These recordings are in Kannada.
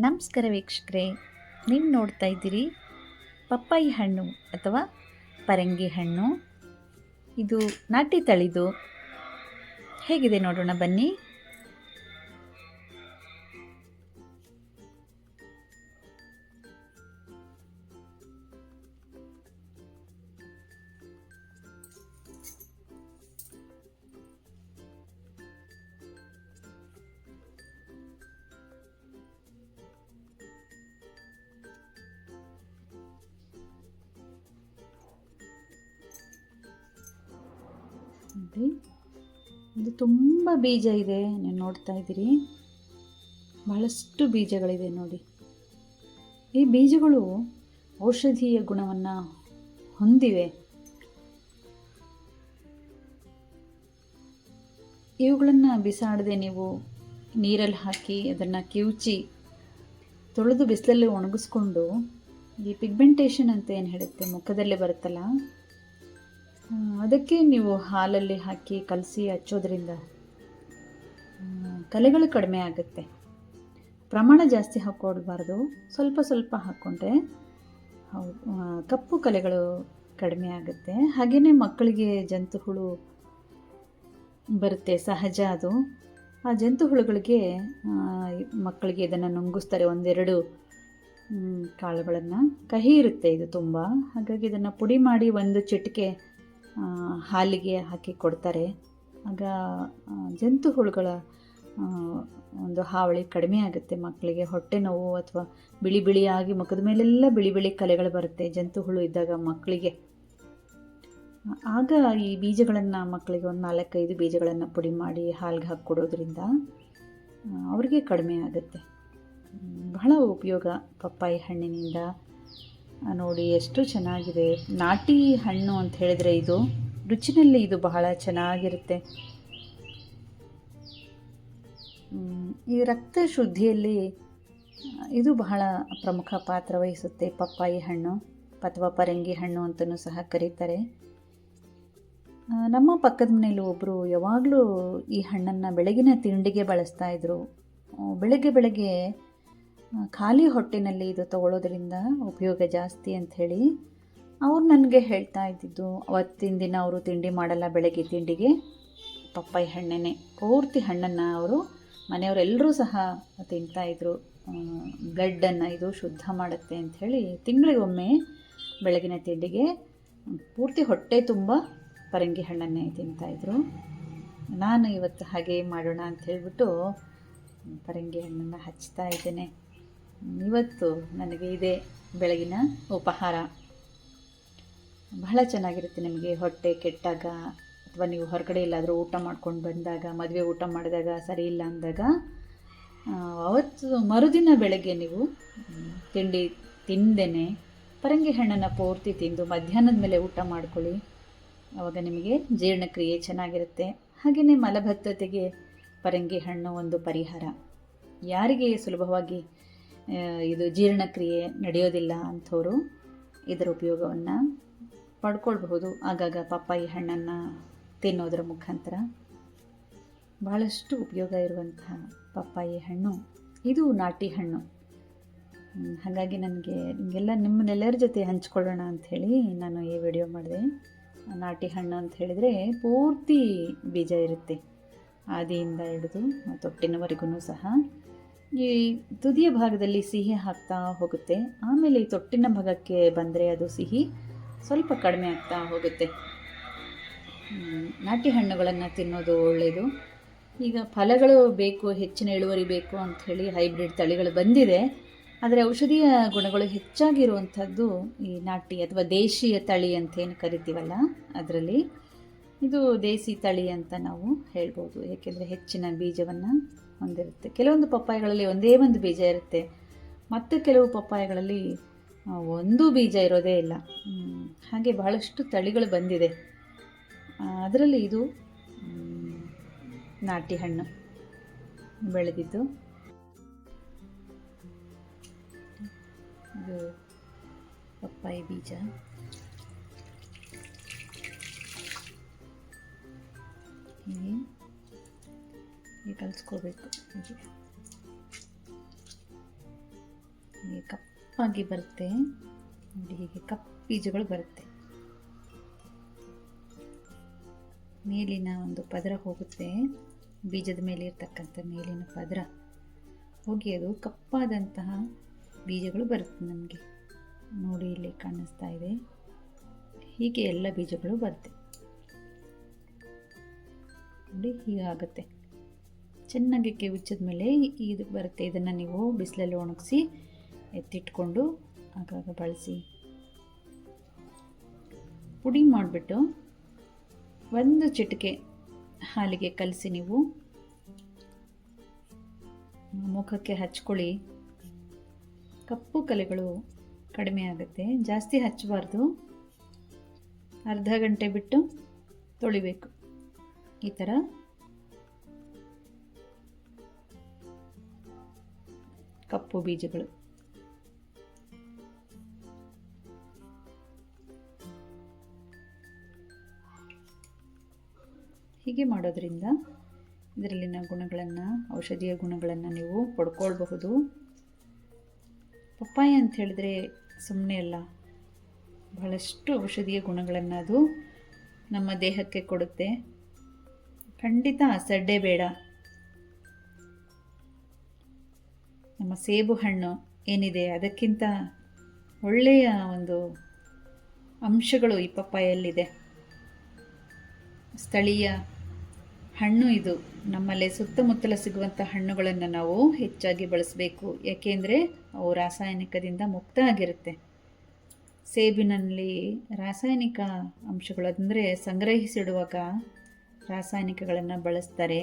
ನಮಸ್ಕಾರ ವೀಕ್ಷಕರೇ, ನೀವು ನೋಡ್ತಾ ಇದ್ದೀರಿ ಪಪ್ಪಾಯಿ ಹಣ್ಣು ಅಥವಾ ಪರಂಗಿ ಹಣ್ಣು. ಇದು ನಾಟಿ ತಳಿದು. ಹೇಗಿದೆ ನೋಡೋಣ ಬನ್ನಿ. ನೋಡಿ ಇದು ತುಂಬ ಬೀಜ ಇದೆ ನೀವು ನೋಡ್ತಾ ಇದ್ದೀರಿ. ಬಹಳಷ್ಟು ಬೀಜಗಳಿದೆ ನೋಡಿ. ಈ ಬೀಜಗಳು ಔಷಧೀಯ ಗುಣವನ್ನು ಹೊಂದಿವೆ. ಇವುಗಳನ್ನು ಬಿಸಾಡದೆ ನೀವು ನೀರಲ್ಲಿ ಹಾಕಿ ಅದನ್ನು ಕಿವುಚಿ, ತೊಳೆದು ಬಿಸಿಲಲ್ಲಿ ಒಣಗಿಸ್ಕೊಂಡು ಈ ಪಿಗ್ಮೆಂಟೇಷನ್ ಅಂತ ಏನು ಹೇಳುತ್ತೆ, ಮುಖದಲ್ಲೇ ಬರುತ್ತಲ್ಲ ಅದಕ್ಕೆ ನೀವು ಹಾಲಲ್ಲಿ ಹಾಕಿ ಕಲಸಿ ಹಚ್ಚೋದ್ರಿಂದ ಕಲೆಗಳು ಕಡಿಮೆ ಆಗುತ್ತೆ. ಪ್ರಮಾಣ ಜಾಸ್ತಿ ಹಾಕ್ಕೊಡ್ಬಾರ್ದು ಸ್ವಲ್ಪ ಸ್ವಲ್ಪ ಹಾಕ್ಕೊಂಡ್ರೆ ಕಪ್ಪು ಕಲೆಗಳು ಕಡಿಮೆ ಆಗುತ್ತೆ. ಹಾಗೆಯೇ ಮಕ್ಕಳಿಗೆ ಜಂತು ಹುಳು ಬರುತ್ತೆ, ಸಹಜ ಅದು. ಆ ಜಂತು ಹುಳುಗಳಿಗೆ ಮಕ್ಕಳಿಗೆ ಇದನ್ನು ನುಂಗಿಸ್ತಾರೆ, ಒಂದೆರಡು ಕಾಳುಗಳನ್ನು. ಕಹಿ ಇರುತ್ತೆ ಇದು ತುಂಬ. ಹಾಗಾಗಿ ಇದನ್ನು ಪುಡಿ ಮಾಡಿ ಒಂದು ಚಿಟಿಕೆ ಹಾಲಿಗೆ ಹಾಕಿ ಕೊಡ್ತಾರೆ. ಆಗ ಜಂತು ಹುಳುಗಳ ಒಂದು ಹಾವಳಿ ಕಡಿಮೆ ಆಗುತ್ತೆ ಮಕ್ಕಳಿಗೆ. ಹೊಟ್ಟೆ ನೋವು ಅಥವಾ ಬಿಳಿ ಬಿಳಿಯಾಗಿ ಮುಖದ ಮೇಲೆಲ್ಲ ಬಿಳಿ ಬಿಳಿ ಕಲೆಗಳು ಬರುತ್ತೆ ಜಂತು ಹುಳು ಇದ್ದಾಗ ಮಕ್ಕಳಿಗೆ. ಆಗ ಈ ಬೀಜಗಳನ್ನು ಮಕ್ಕಳಿಗೆ ಒಂದು ನಾಲ್ಕೈದು ಬೀಜಗಳನ್ನು ಪುಡಿ ಮಾಡಿ ಹಾಲಿಗೆ ಹಾಕಿ ಕೊಡೋದ್ರಿಂದ ಅವ್ರಿಗೆ ಕಡಿಮೆ ಆಗುತ್ತೆ. ಬಹಳ ಉಪಯೋಗ ಪಪ್ಪಾಯಿ ಹಣ್ಣಿನಿಂದ. ನೋಡಿ ಎಷ್ಟು ಚೆನ್ನಾಗಿದೆ. ನಾಟಿ ಹಣ್ಣು ಅಂತ ಹೇಳಿದ್ರೆ ಇದು ರುಚಿನಲ್ಲಿ ಇದು ಬಹಳ ಚೆನ್ನಾಗಿರುತ್ತೆ. ಈ ರಕ್ತ ಶುದ್ಧಿಯಲ್ಲಿ ಇದು ಬಹಳ ಪ್ರಮುಖ ಪಾತ್ರ ವಹಿಸುತ್ತೆ ಪಪ್ಪಾಯಿ ಹಣ್ಣು ಅಥವಾ ಪರಂಗಿ ಹಣ್ಣು ಅಂತಲೂ ಸಹ ಕರೀತಾರೆ. ನಮ್ಮ ಪಕ್ಕದ ಮನೆಯಲ್ಲಿ ಒಬ್ಬರು ಯಾವಾಗಲೂ ಈ ಹಣ್ಣನ್ನು ಬೆಳಗಿನ ತಿಂಡಿಗೆ ಬಳಸ್ತಾ ಇದ್ರು. ಆ, ಬೆಳಗ್ಗೆ ಬೆಳಗ್ಗೆ ಖಾಲಿ ಹೊಟ್ಟೆನಲ್ಲಿ ಇದು ತಗೊಳ್ಳೋದ್ರಿಂದ ಉಪಯೋಗ ಜಾಸ್ತಿ ಅಂಥೇಳಿ ಅವ್ರು ನನಗೆ ಹೇಳ್ತಾ ಇದ್ದಿದ್ದು, ಅವತ್ತಿನ ದಿನ ಅವರು ತಿಂಡಿ ಮಾಡಲ್ಲ ಬೆಳಗ್ಗೆ ತಿಂಡಿಗೆ, ಪಪ್ಪಾಯಿ ಹಣ್ಣನ್ನೇ. ಪೂರ್ತಿ ಹಣ್ಣನ್ನು ಅವರು ಮನೆಯವರೆಲ್ಲರೂ ಸಹ ತಿಂತಾಯಿದ್ರು ಬ್ಲಡ್ಡನ್ನು ಇದು ಶುದ್ಧ ಮಾಡುತ್ತೆ ಅಂಥೇಳಿ ತಿಂಗಳಿಗೊಮ್ಮೆ ಬೆಳಗಿನ ತಿಂಡಿಗೆ ಪೂರ್ತಿ ಹೊಟ್ಟೆ ತುಂಬ ಪರಂಗಿ ಹಣ್ಣನ್ನೇ ತಿಂತಾಯಿದ್ರು ನಾನು ಇವತ್ತು ಹಾಗೆ ಮಾಡೋಣ ಅಂತ ಹೇಳಿಬಿಟ್ಟು ಪರಂಗಿ ಹಣ್ಣನ್ನು ಹಚ್ತಾ ಇದ್ದೇನೆ. ಇವತ್ತು ನನಗೆ ಇದೇ ಬೆಳಗಿನ ಉಪಹಾರ. ಬಹಳ ಚೆನ್ನಾಗಿರುತ್ತೆ ನಿಮಗೆ ಹೊಟ್ಟೆ ಕೆಟ್ಟಾಗ ಅಥವಾ ನೀವು ಹೊರಗಡೆ ಎಲ್ಲಾದರೂ ಊಟ ಮಾಡ್ಕೊಂಡು ಬಂದಾಗ, ಮದುವೆ ಊಟ ಮಾಡಿದಾಗ ಸರಿ ಇಲ್ಲ ಅಂದಾಗ ಅವತ್ತು ಮರುದಿನ ಬೆಳಗ್ಗೆ ನೀವು ತಿಂಡಿ ತಿಂದೇನೆ, ಪರಂಗಿ ಹಣ್ಣನ್ನು ಪೂರ್ತಿ ತಿಂದು ಮಧ್ಯಾಹ್ನದ ಮೇಲೆ ಊಟ ಮಾಡ್ಕೊಳ್ಳಿ. ಆವಾಗ ನಿಮಗೆ ಜೀರ್ಣಕ್ರಿಯೆ ಚೆನ್ನಾಗಿರುತ್ತೆ. ಹಾಗೆಯೇ ಮಲಬದ್ಧತೆಗೆ ಪರಂಗಿ ಹಣ್ಣು ಒಂದು ಪರಿಹಾರ. ಯಾರಿಗೆ ಸುಲಭವಾಗಿ ಇದು ಜೀರ್ಣಕ್ರಿಯೆ ನಡೆಯೋದಿಲ್ಲ ಅಂಥವರು ಇದರ ಉಪಯೋಗವನ್ನು ಪಡ್ಕೊಳ್ಬಹುದು. ಆಗಾಗ ಪಪ್ಪಾಯಿ ಹಣ್ಣನ್ನು ತಿನ್ನೋದರ ಮುಖಾಂತರ ಬಹಳಷ್ಟು ಉಪಯೋಗ ಇರುವಂತಹ ಪಪ್ಪಾಯಿ ಹಣ್ಣು, ಇದು ನಾಟಿ ಹಣ್ಣು. ಹಾಗಾಗಿ ನನಗೆ ನಿಮಗೆಲ್ಲ ನಿಮ್ಮನ್ನೆಲ್ಲರ ಜೊತೆ ಹಂಚ್ಕೊಳ್ಳೋಣ ಅಂಥೇಳಿ ನಾನು ಈ ವಿಡಿಯೋ ಮಾಡಿದೆ. ನಾಟಿ ಹಣ್ಣು ಅಂತ ಹೇಳಿದರೆ ಪೂರ್ತಿ ಬೀಜ ಇರುತ್ತೆ. ಆದಿಯಿಂದ ಹಿಡಿದು ತೊಟ್ಟಿನವರೆಗೂ ಸಹ ಈ ತುದಿಯ ಭಾಗದಲ್ಲಿ ಸಿಹಿ ಹಾಕ್ತಾ ಹೋಗುತ್ತೆ. ಆಮೇಲೆ ಈ ತೊಟ್ಟಿನ ಭಾಗಕ್ಕೆ ಬಂದರೆ ಅದು ಸಿಹಿ ಸ್ವಲ್ಪ ಕಡಿಮೆ ಆಗ್ತಾ ಹೋಗುತ್ತೆ. ನಾಟಿ ಹಣ್ಣುಗಳನ್ನು ತಿನ್ನೋದು ಒಳ್ಳೆಯದು ಈಗ ಫಲಗಳು ಬೇಕು, ಹೆಚ್ಚಿನ ಇಳುವರಿ ಬೇಕು ಅಂಥೇಳಿ ಹೈಬ್ರಿಡ್ ತಳಿಗಳು ಬಂದಿದೆ. ಆದರೆ ಔಷಧೀಯ ಗುಣಗಳು ಹೆಚ್ಚಾಗಿರುವಂಥದ್ದು ಈ ನಾಟಿ ಅಥವಾ ದೇಶೀಯ ತಳಿ ಅಂತ ಏನು ಕರಿತೀವಲ್ಲ ಅದರಲ್ಲಿ. ಇದು ದೇಸಿ ತಳಿ ಅಂತ ನಾವು ಹೇಳ್ಬೋದು. ಏಕೆಂದರೆ ಹೆಚ್ಚಿನ ಬೀಜವನ್ನು ಹೊಂದಿರುತ್ತೆ. ಕೆಲವೊಂದು ಪಪ್ಪಾಯಿಗಳಲ್ಲಿ ಒಂದೇ ಒಂದು ಬೀಜ ಇರುತ್ತೆ. ಮತ್ತು ಕೆಲವು ಪಪ್ಪಾಯಿಗಳಲ್ಲಿ ಒಂದು ಬೀಜ ಇರೋದೇ ಇಲ್ಲ. ಹಾಗೆ ಬಹಳಷ್ಟು ತಳಿಗಳು ಬಂದಿದೆ. ಅದರಲ್ಲಿ ಇದು ನಾಟಿ ಹಣ್ಣು ಬೆಳೆದಿದ್ದು. ಇದು ಪಪ್ಪಾಯಿ ಬೀಜ. ಹೀಗೆ ಕಲಿಸ್ಕೋಬೇಕು. ಹೀಗೆ. ಕಪ್ಪಾಗಿ ಬರುತ್ತೆ. ನೋಡಿ ಹೀಗೆ ಕಪ್ಪು ಬೀಜಗಳು ಬರುತ್ತೆ. ಮೇಲಿನ ಒಂದು ಪದರ ಹೋಗುತ್ತೆ. ಬೀಜದ ಮೇಲೆ ಇರ್ತಕ್ಕಂಥ ಮೇಲಿನ ಪದರ. ಹೋಗಿ ಅದು ಕಪ್ಪಾದಂತಹ ಬೀಜಗಳು ಬರುತ್ತೆ ನಮಗೆ. ನೋಡಿ ಇಲ್ಲಿ ಕಾಣಿಸ್ತಾ ಇದೆ. ಹೀಗೆ ಎಲ್ಲ ಬೀಜಗಳು ಬರುತ್ತೆ. ನೋಡಿ ಹೀಗಾಗುತ್ತೆ. ಚೆನ್ನಾಗಿ ಕೆವುಚ್ಚಿದ ಮೇಲೆ ಇದು ಬರುತ್ತೆ. ಇದನ್ನು ನೀವು ಬಿಸಿಲಲ್ಲಿ ಒಣಗಿಸಿ ಎತ್ತಿಟ್ಕೊಂಡು ಆಗಾಗ ಬಳಸಿ. ಪುಡಿ ಮಾಡಿಬಿಟ್ಟು ಒಂದು ಚಿಟಿಕೆ ಹಾಲಿಗೆ ಕಲಸಿ ನೀವು. ಮುಖಕ್ಕೆ ಹಚ್ಕೊಳ್ಳಿ. ಕಪ್ಪು ಕಲೆಗಳು ಕಡಿಮೆ ಆಗುತ್ತೆ. ಜಾಸ್ತಿ ಹಚ್ಚಬಾರ್ದು. ಅರ್ಧ ಗಂಟೆ ಬಿಟ್ಟು ತೊಳಿಬೇಕು. ಈ ಥರ ಕಪ್ಪು ಬೀಜಗಳು. ಹೀಗೆ ಮಾಡೋದ್ರಿಂದ ಇದರಲ್ಲಿನ ಗುಣಗಳನ್ನು, ಔಷಧೀಯ ಗುಣಗಳನ್ನು ನೀವು ಪಡ್ಕೊಳ್ಬಹುದು. ಪಪ್ಪಾಯ ಅಂತ ಹೇಳಿದ್ರೆ ಸುಮ್ಮನೆ ಅಲ್ಲ, ಬಹಳಷ್ಟು ಔಷಧೀಯ ಗುಣಗಳನ್ನು ಅದು ನಮ್ಮ ದೇಹಕ್ಕೆ ಕೊಡುತ್ತೆ. ಖಂಡಿತ ಸಡ್ಡೆ ಬೇಡ. ನಮ್ಮ ಸೇಬು ಹಣ್ಣು ಏನಿದೆ, ಅದಕ್ಕಿಂತ ಒಳ್ಳೆಯ ಒಂದು ಅಂಶಗಳು ಈ ಪಪ್ಪಾಯಲ್ಲಿದೆ. ಸ್ಥಳೀಯ ಹಣ್ಣು ಇದು. ನಮ್ಮಲ್ಲಿ ಸುತ್ತಮುತ್ತಲ ಸಿಗುವಂಥ ಹಣ್ಣುಗಳನ್ನು ನಾವು ಹೆಚ್ಚಾಗಿ ಬಳಸಬೇಕು. ಯಾಕೆಂದರೆ ಅವು ರಾಸಾಯನಿಕದಿಂದ ಮುಕ್ತ ಆಗಿರುತ್ತೆ ಸೇಬಿನಲ್ಲಿ ರಾಸಾಯನಿಕ ಅಂಶಗಳು ಅಂದರೆ ಸಂಗ್ರಹಿಸಿಡುವಾಗ ರಾಸಾಯನಿಕಗಳನ್ನು ಬಳಸ್ತಾರೆ.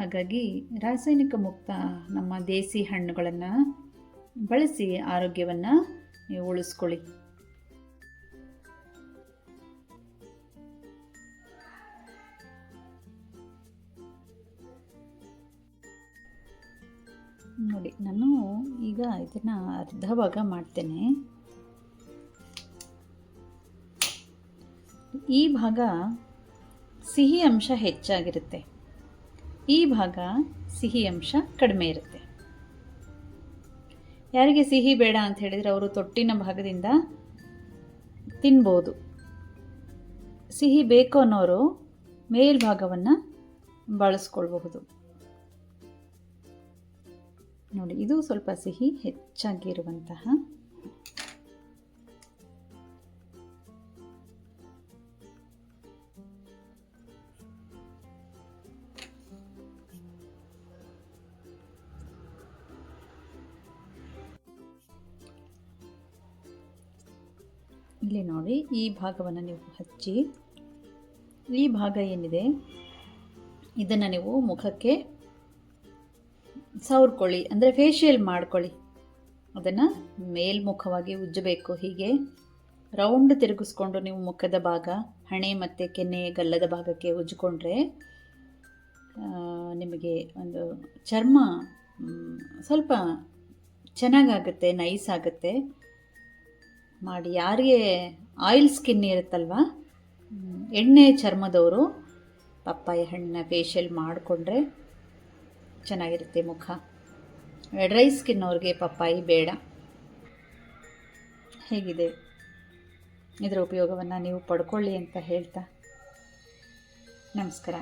ಹಾಗಾಗಿ ರಾಸಾಯನಿಕ ಮುಕ್ತ ನಮ್ಮ ದೇಸಿ ಹಣ್ಣುಗಳನ್ನು ಬಳಸಿ ಆರೋಗ್ಯವನ್ನು ನೀವು ಉಳಿಸ್ಕೊಳ್ಳಿ. ನೋಡಿ, ನಾನು ಈಗ ಇದನ್ನು ಅರ್ಧ ಭಾಗ ಮಾಡ್ತೇನೆ. ಈ ಭಾಗ ಸಿಹಿ ಅಂಶ ಹೆಚ್ಚಾಗಿರುತ್ತೆ. ಈ ಭಾಗ ಸಿಹಿ ಅಂಶ ಕಡಿಮೆ ಇರುತ್ತೆ. ಯಾರಿಗೆ ಸಿಹಿ ಬೇಡ ಅಂತ ಹೇಳಿದರೆ ಅವರು ತೊಟ್ಟಿನ ಭಾಗದಿಂದ ತಿನ್ಬೋದು. ಸಿಹಿ ಬೇಕು ಅನ್ನೋರು ಮೇಲ್ಭಾಗವನ್ನು ಬಳಸ್ಕೊಳ್ಬಹುದು. ನೋಡಿ, ಇದು ಸ್ವಲ್ಪ ಸಿಹಿ ಹೆಚ್ಚಾಗಿರುವಂತಹ ಇಲ್ಲಿ ನೋಡಿ, ಈ ಭಾಗವನ್ನು ನೀವು ಹಚ್ಚಿ. ಈ ಭಾಗ ಏನಿದೆ? ಇದನ್ನು ನೀವು ಮುಖಕ್ಕೆ ಸವರ್ಕೊಳ್ಳಿ, ಅಂದರೆ ಫೇಶಿಯಲ್ ಮಾಡ್ಕೊಳ್ಳಿ. ಅದನ್ನು ಮೇಲ್ಮುಖವಾಗಿ ಉಜ್ಜಬೇಕು. ಹೀಗೆ ರೌಂಡ್ ತಿರುಗಿಸ್ಕೊಂಡು ನೀವು ಮುಖದ ಭಾಗ, ಹಣೆ ಮತ್ತು ಕೆನ್ನೆ ಗಲ್ಲದ ಭಾಗಕ್ಕೆ ಉಜ್ಜಿಕೊಂಡ್ರೆ ನಿಮಗೆ ಒಂದು ಚರ್ಮ ಸ್ವಲ್ಪ ಚೆನ್ನಾಗಾಗುತ್ತೆ ನೈಸ್ ಆಗುತ್ತೆ. ಮಾಡಿ ಯಾರಿಗೆ ಆಯಿಲ್ ಸ್ಕಿನ್ ಇರುತ್ತಲ್ವ? ಎಣ್ಣೆ ಚರ್ಮದವರು ಪಪ್ಪಾಯಿ ಹಣ್ಣನ್ನ ಫೇಶಿಯಲ್ ಮಾಡಿಕೊಂಡ್ರೆ ಚೆನ್ನಾಗಿರುತ್ತೆ ಮುಖ. ಡ್ರೈ ಸ್ಕಿನ್ ಅವ್ರಿಗೆ ಪಪ್ಪಾಯಿ ಬೇಡ. ಹೇಗಿದೆ? ಇದರ ಉಪಯೋಗವನ್ನು ನೀವು ಪಡ್ಕೊಳ್ಳಿ ಅಂತ ಹೇಳ್ತಾ. ನಮಸ್ಕಾರ.